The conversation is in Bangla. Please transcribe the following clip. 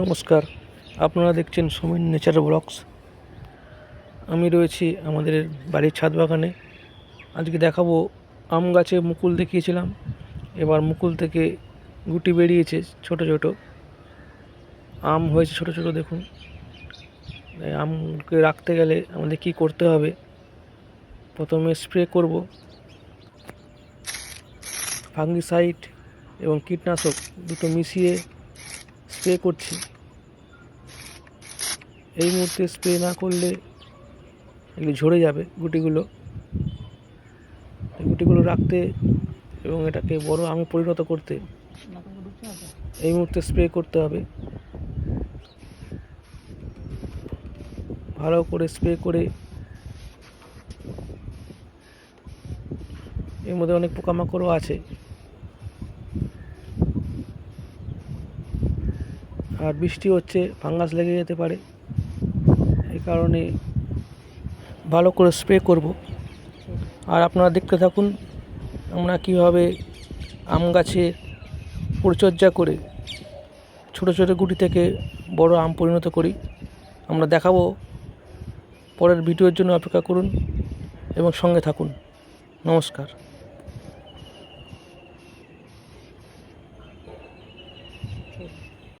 নমস্কার। আপনারা দেখছেন সমীর নেচার ব্লগস। আমি রয়েছি আমাদের বাড়ির ছাদ বাগানে। আজকে দেখাবো আম গাছে মুকুল দেখিয়েছিলাম। এবার মুকুল থেকে গুটি বেরিয়েছে ছোট ছোট। আম হয়েছে ছোট ছোট, দেখুন। আমকে রাখতে গেলে আমাদের কি করতে হবে? প্রথমে স্প্রে করব। ফাঙ্গিসাইড এবং কীটনাশক দুটো মিশিয়ে স্প্রে করছি। এই মুহূর্তে স্প্রে না করলে এগুলো ঝরে যাবে গুটিগুলো। গুটিগুলো রাখতে এবং এটাকে বড় আমে পরিণত করতে এই মুহূর্তে স্প্রে করতে হবে। ভালো করে স্প্রে করে এর মধ্যে অনেক পোকামাকড়ও আছে। আর বৃষ্টি হচ্ছে, ফাঙ্গাস লেগে যেতে পারে। এই কারণে ভালো করে স্প্রে করব। আর আপনারা দেখতে থাকুন আমরা কীভাবে আম গাছে পরিচর্যা করে ছোট ছোট গুটি থেকে বড় আম পরিণত করি। আমরা দেখাবো পরের ভিডিওর জন্য অপেক্ষা করুন এবং সঙ্গে থাকুন। নমস্কার। আচ্ছা।